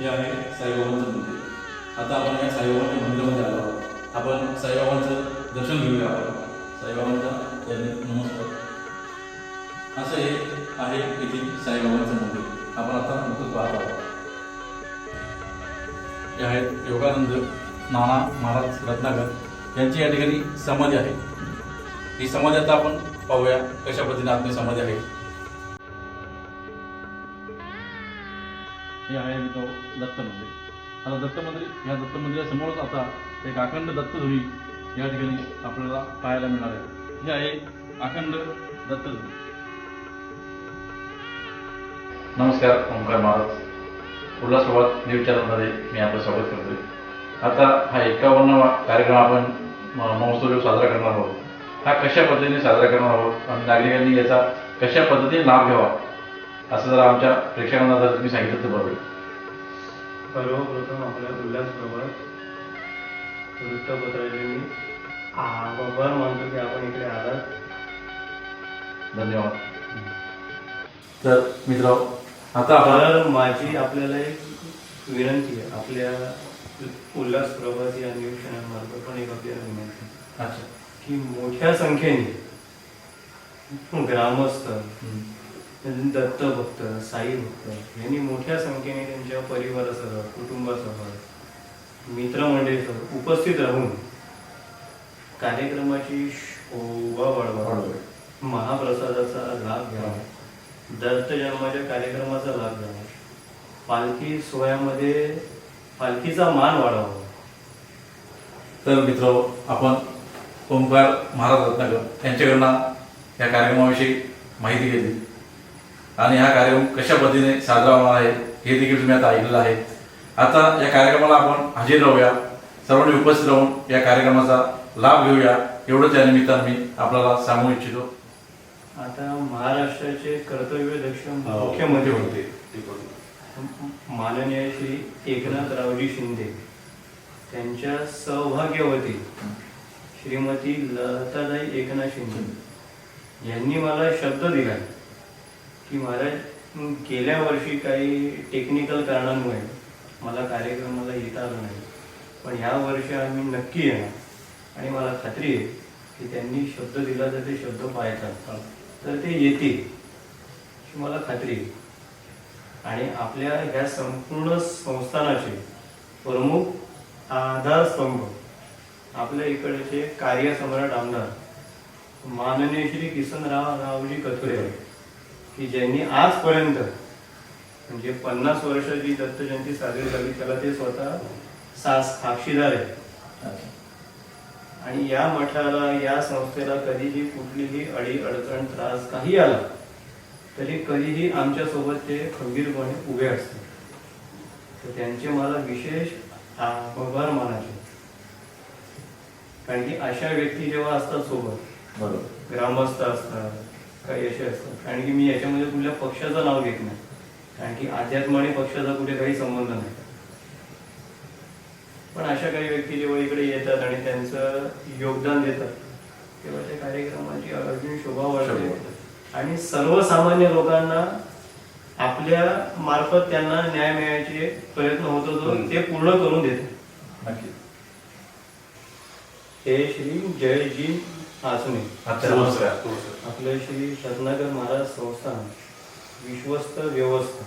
हे आहे साईबाबांचं मंदिर. आता आपण या साईबाबांच्या मंदिरामध्ये आलो आहोत. आपण साईबाबांचं दर्शन घेऊया आपण. साईबाबांचा नमस्कार. असं हे आहे येथील साईबाबांचं मंदिर. आपण आता नुकतंच पाहत आहोत. हे आहेत योगानंद नाना महाराज रत्नाकर. यांची या ठिकाणी समाधी आहे. ही समाधी आता आपण पाहूया कशा पद्धतीने आत्मी समाधी आहे. हे आहे तो दत्त मंदिर आता दत्त मंदिर या दत्त मंदिरासमोरच आता एक अखंड दत्तधुरी या ठिकाणी आपल्याला पाहायला मिळणार आहे. हे आहे अखंड दत्तधुरी नमस्कार ओंकार महाराज. उल्हासोबत न्यूज चॅनलमध्ये मी आपलं स्वागत करतोय. आता हा एकावन्न कार्यक्रम आपण महोत्सव साजरा करणार आहोत हा कशा पद्धतीने साजरा करणार आहोत आणि नागरिकांनी याचा कशा पद्धतीने लाभ घ्यावा असं जर आमच्या प्रेक्षकांना जर तुम्ही सांगितलं तर बरं होईल. सर्वप्रथम आपल्या उल्हास प्रभात वृत्तपत्राचे मी आभार मानतो की आपण इकडे आलात. धन्यवाद. तर मित्र आता आपण तर माझी आपल्याला एक विनंती आहे. आपल्या उल्हास प्रभात या न्यूज चॅनलमार्फत पण एक आपल्याला विनंती आहे. अच्छा. की मोठ्या संख्येने ग्रामस्थ दत्त भक्त साई भक्त यांनी मोठ्या संख्येने त्यांच्या परिवारासह कुटुंबासह मित्रमंडळीसह उपस्थित राहून कार्यक्रमाची शोभा वाढवा महाप्रसादाचा लाभ घ्यावा. दत्त जन्माच्या कार्यक्रमाचा लाभ घ्यावा. पालखी सोहळ्यामध्ये पालखीचा मान वाढावा. तर मित्र आपण ओंकार महाराज रत्नाकर यांच्याकडनं या कार्यक्रमाविषयी माहिती घेतली. आणि हा कार्यक्रम कशा पद्धतीने साजरा होणार आहे हे देखील तुम्ही आता ऐकलेलं आहे. आता या कार्यक्रमाला आपण हजेर राहूया. सर्वांनी उपस्थित राहून या कार्यक्रमाचा लाभ घेऊया. एवढंच या निमित्तानं मी आपल्याला सांगू इच्छितो. आता महाराष्ट्राचे कर्तव्यदक्ष हो, मुख्यमंत्री होते. माननीय श्री एकनाथरावजी शिंदे त्यांच्या सौभाग्यवती श्रीमती लताताई एकनाथ शिंदे यांनी मला शब्द दिला. की महाराज गेल्या वर्षी काही टेक्निकल कारणांमुळे मला कार्यक्रमाला येता आलं नाही. पण ह्या वर्षी आम्ही नक्की येणार. आणि मला खात्री आहे की त्यांनी शब्द दिला तर ते शब्द पाहायचा तर ते येतील. मला खात्री आहे. आणि आपल्या ह्या संपूर्ण संस्थानाचे प्रमुख आधारस्तंभ आपल्या इकडचे कार्यसम्राट आमदार माननीय श्री किसनराव रावजी कथुरे की ज्यांनी आजपर्यंत म्हणजे पन्नास वर्षाची दत्त जयंती साजरी झाली त्याला ते स्वतः सा साक्षीदार आहे आणि या मठाला या संस्थेला कधीही कुठलीही अडी अडचण त्रास काही आला तरी कधीही आमच्यासोबत ते खंबीरपणे उभे असतात. तर त्यांचे मला विशेष आभार मानायचे. कारण की अशा व्यक्ती जेव्हा असतात सोबत बरोबर. ग्रामस्थ असतात काही असे असतात. कारण की मी याच्यामध्ये कुठल्या पक्षाचं नाव घेत नाही. कारण की अध्यात्म आणि पक्षाचा कुठे काही संबंध नाही. पण अशा काही व्यक्ती जेव्हा इकडे येतात आणि त्यांचं योगदान देतात तेव्हा त्या कार्यक्रमाची अजून शोभा वाढते. आणि सर्वसामान्य लोकांना आपल्या मार्फत त्यांना न्याय मिळायचे प्रयत्न होतो जो ते पूर्ण करून देते. हे श्री जयजी आसने अच्छा नमस्कार. आपले श्री रत्नाकर महाराज संस्थान विश्वस्त व्यवस्था.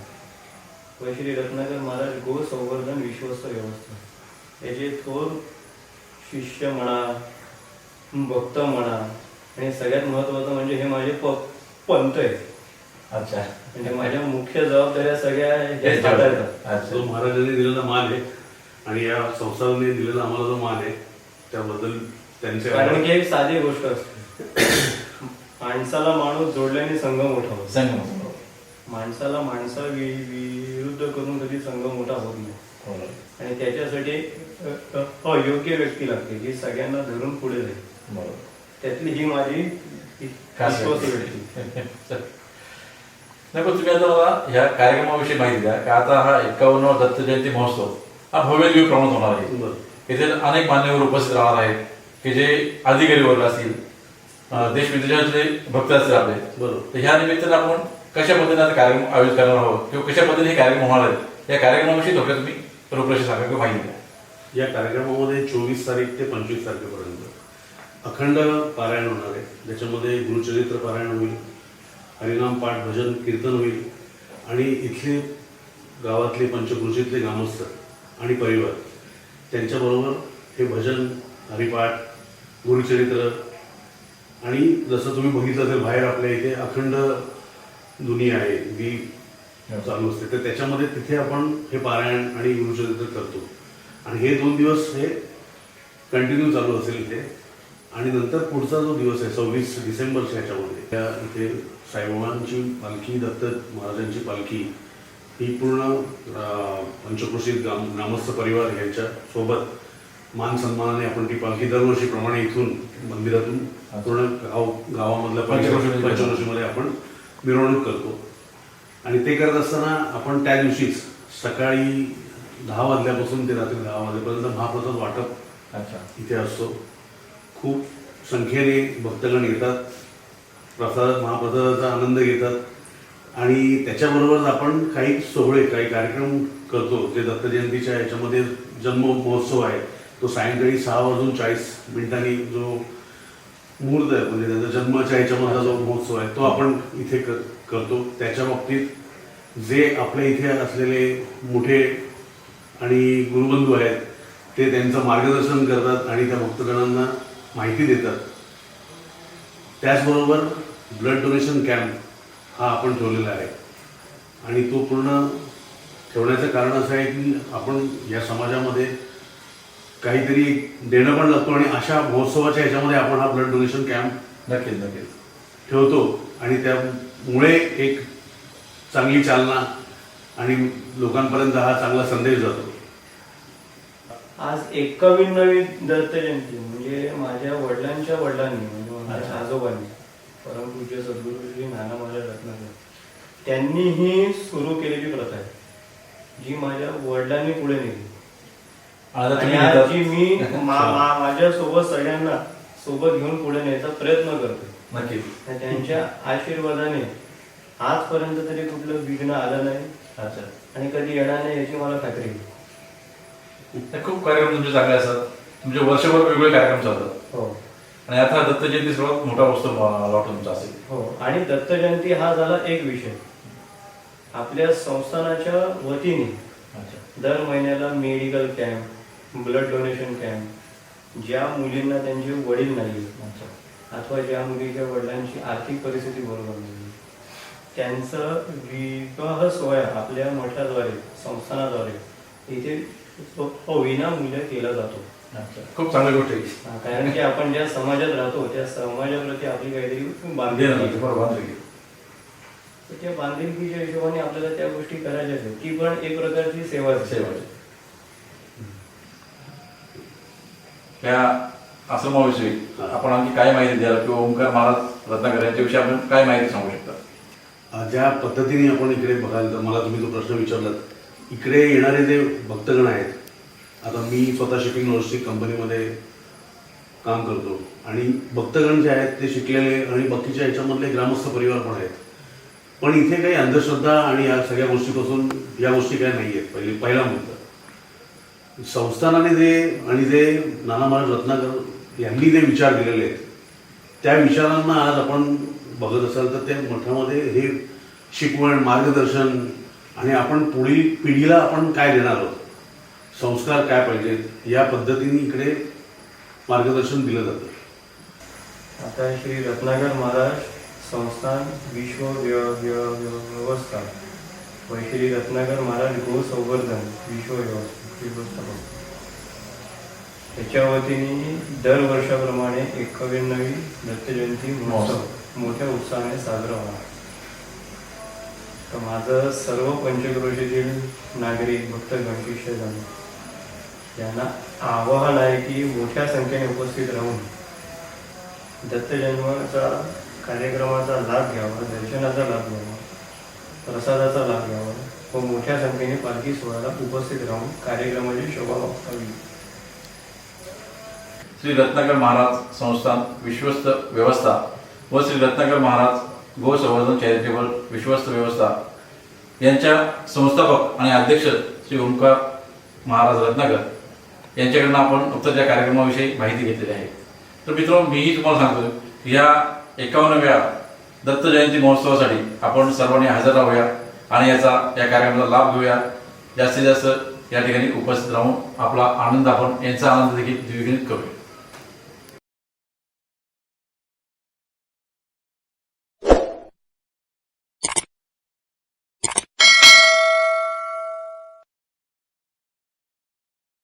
व श्री रत्नाकर महाराज गो संवर्धन विश्वस्त व्यवस्था. याचे थोर शिष्य म्हणा भक्त म्हणा आणि सगळ्यात महत्वाचं म्हणजे हे माझे प पंत आहे अच्छा. म्हणजे माझ्या मुख्य जबाबदाऱ्या सगळ्या हे. हाताळतात. अच्छा. जो महाराजांनी दिलेला मान आहे आणि या संस्थानाने दिलेला आम्हाला जो मान आहे त्याबद्दल त्यांचे कारण. की एक साधी गोष्ट असते. माणसाला माणूस जोडल्याने संघ मोठा होतो. संगम माणसाला माणसा वि- विरुद्ध करून कधी संघ मोठा होत नाही. बरोबर आणि त्याच्यासाठी अ- अ- अयोग्य व्यक्ती लागते जी सगळ्यांना धरून पुढे जाईल. बरोबर. त्यातली ही माझी खास विश्वासू व्यक्ती. पण तुम्ही आता मला ह्या कार्यक्रमाविषयी माहिती द्या का आता हा एक्कावन्न दत्त जयंती महोत्सव हा भव्य दिव्य प्रमाणात होणार आहे. बरं. इथे अनेक मान्यवर उपस्थित राहणार आहेत. की जे अधिकारी वर्ग असतील देश विदेशातले भक्त असतील आपले बरोबर. तर ह्या निमित्तानं आपण कशा पद्धतीने आता कार्यक्रम आयोजित करणार आहोत किंवा कशा पद्धतीने हे कार्यक्रम होणार आहेत या कार्यक्रमाविषयी थोडक्यात तुम्ही रूपरेषा सांगा किंवा माहिती द्या. या कार्यक्रमामध्ये चोवीस तारीख ते पंचवीस तारखेपर्यंत अखंड पारायण होणार आहे. ज्याच्यामध्ये गुरुचरित्र पारायण होईल हरिनाम पाठ भजन कीर्तन होईल आणि इथले गावातले पंचकृषीतले ग्रामस्थ आणि परिवार त्यांच्याबरोबर हे भजन हरिपाठ गुरुचरित्र आणि जसं तुम्ही बघितलं तर बाहेर आपल्या इथे अखंड दुनिया आहे जी चालू असते. तर त्याच्यामध्ये तिथे आपण हे पारायण आणि गुरुचरित्र करतो. आणि हे दोन दिवस हे कंटिन्यू चालू असेल इथे. आणि नंतर पुढचा जो दिवस आहे सव्वीस डिसेंबरच्या ह्याच्यामध्ये त्या इथे साईबाबांची पालखी दत्त महाराजांची पालखी ही पूर्ण अं, पंचक्रोशीत ग्राम ग्रामस्थ परिवार यांच्या सोबत मान सन्मानाने आपण ती पालखी दरवर्षीप्रमाणे इथून मंदिरातून पूर्ण गाव गावामधल्या पंचक्रोशीमध्ये आपण मिरवणूक करतो. आणि ते करत असताना आपण त्या दिवशीच सकाळी दहा वाजल्यापासून ते रात्री दहा वाजेपर्यंत महाप्रसाद वाटप इथे असतो. खूप संख्येने भक्तगण येतात. प्रसाद महाप्रसादाचा आनंद घेतात. आणि त्याच्याबरोबरच आपण काही सोहळे काही कार्यक्रम करतो जे दत्त जयंतीच्या याच्यामध्ये जन्म महोत्सव आहे तो सायंकाळी सहा वाजून चाळीस मिनिटांनी जो मुहूर्त आहे म्हणजे त्याचा जन्माच्या ह्याच्यामधला जो महोत्सव आहे तो आपण इथे कर करतो. त्याच्या बाबतीत जे आपल्या इथे असलेले मोठे आणि गुरुबंधू आहेत ते त्यांचं मार्गदर्शन करतात आणि त्या भक्तगणांना माहिती देतात. त्याचबरोबर ब्लड डोनेशन कॅम्प हा आपण ठेवलेला आहे. आणि तो पूर्ण ठेवण्याचं कारण असं आहे की आपण या समाजामध्ये काहीतरी देणं पण लागतो आणि अशा महोत्सवाच्या ह्याच्यामध्ये आपण हा ब्लड डोनेशन कॅम्प नक्कीच नक्कीच. ठेवतो. आणि त्यामुळे एक चांगली चालना आणि लोकांपर्यंत हा चांगला संदेश जातो. आज एकाविन्नवी दत्त जयंती म्हणजे माझ्या वडिलांच्या वडिलांनी म्हणजे माझ्या. आजोबांनी परमपूज्य सद्गुरू श्री नाना महाराज रत्नाकर त्यांनी ही सुरू केलेली प्रथा आहे. जी माझ्या वडिलांनी पुढे नेली. आणि आज. जी मी माझ्या सोबत सगळ्यांना सोबत घेऊन पुढे न्यायचा प्रयत्न करतो नक्कीच. आणि त्यांच्या आशीर्वादाने आजपर्यंत तरी कुठलं विघ्न आलं नाही. अच्छा. आणि कधी येणार नाही याची मला खात्री आहे. खूप कार्यक्रम तुमचे चांगले असतात. तुमचे वर्षभर वेगवेगळे कार्यक्रम चालतात. हो. आणि आता दत्त जयंती सर्वात मोठा वस्तू मला वाटतं तुमचा असेल. हो. आणि दत्त जयंती हा झाला एक विषय. आपल्या संस्थानाच्या वतीने दर महिन्याला medical camp blood donation camp ज्या मुलींना त्यांचे वडील नाही अथवा ज्या मुलीच्या वडिलांची आर्थिक परिस्थिती बरोबर नाही त्यांचं विवाह सोहळा आपल्या मठाद्वारे संस्थानाद्वारे इथे विनामूल्य केला जातो. खूप चांगली गोष्ट आहे. कारण की आपण ज्या समाजात राहतो त्या समाजाप्रती आपली काहीतरी बांधीलकी त्या बांधिलकीच्या हिशोबाने आपल्याला त्या गोष्टी करायच्या आहेत. ती पण एक प्रकारची सेवा सेवा आहे. या आश्रमाविषयी आपण आणखी काय माहिती द्याल किंवा ओंकार महाराज रत्नाकर यांच्याविषयी आपण काय माहिती सांगू शकता? ज्या पद्धतीने आपण इकडे बघाल तर मला तुम्ही जो प्रश्न विचारलात इकडे येणारे जे भक्तगण आहेत आता मी स्वतः शिपिंग लॉजिस्टिक कंपनीमध्ये काम करतो आणि भक्तगण जे आहेत ते शिकलेले आणि बाकीच्या ह्याच्यामधले ग्रामस्थ परिवार पण आहेत. पण इथे काही अंधश्रद्धा आणि या सगळ्या गोष्टीपासून या गोष्टी काय नाही आहेत पहिली पहिला मुद्दा. संस्थानाने जे आणि जे नाना महाराज रत्नाकर यांनी जे विचार दिलेले आहेत त्या विचारांना आज आपण बघत असाल तर त्या मठामध्ये हे शिकवण मार्गदर्शन आणि आपण पुढील पिढीला आपण काय देणार आहोत? संस्कार काय पाहिजेत? या पद्धतीने इकडे मार्गदर्शन दिलं जातं. आता श्री रत्नाकर महाराज संस्थान विश्व व्य- व्य- व्य- व्यवस्था व रत्नाकर महाराज गो संवर्धन विश्व व्यवस्था त्याच्या वतीने दर वर्षाप्रमाणे एकाविन्नवी दत्त जयंती महोत्सव मोठ्या उत्साहाने साजरा होणार. तर माझं सर्व पंचक्रोशीतील नागरिक भक्त शिष्यगण यांना आवाहन आहे की मोठ्या संख्येने उपस्थित राहून दत्त जन्माचा कार्यक्रमाचा लाभ घ्यावा दर्शनाचा लाभ घ्यावा. प्रसादाचा लाभ घ्यावा. व मोठ्या संख्येने पालखी सोहळ्याला उपस्थित राहून कार्यक्रमाची शोभा वापरावी श्री रत्नाकर महाराज संस्थान विश्वस्त व्यवस्था व श्री रत्नाकर महाराज गो संवर्धन चॅरिटेबल विश्वस्त व्यवस्था यांच्या संस्थापक आणि अध्यक्ष श्री ओंकार महाराज रत्नाकर यांच्याकडनं आपण नुकतंच या कार्यक्रमाविषयी माहिती घेतलेली आहे. तर मित्रांनो मीही तुम्हाला सांगतो या एकावन्नव्या दत्त जयंती महोत्सवासाठी आपण सर्वांनी हजर राहूया आणि याचा या कार्यक्रमाचा लाभ घेऊया. जास्तीत जास्त या ठिकाणी उपस्थित राहून आपला आनंद आपण यांचा आनंद देखील द्विगुणित करूया.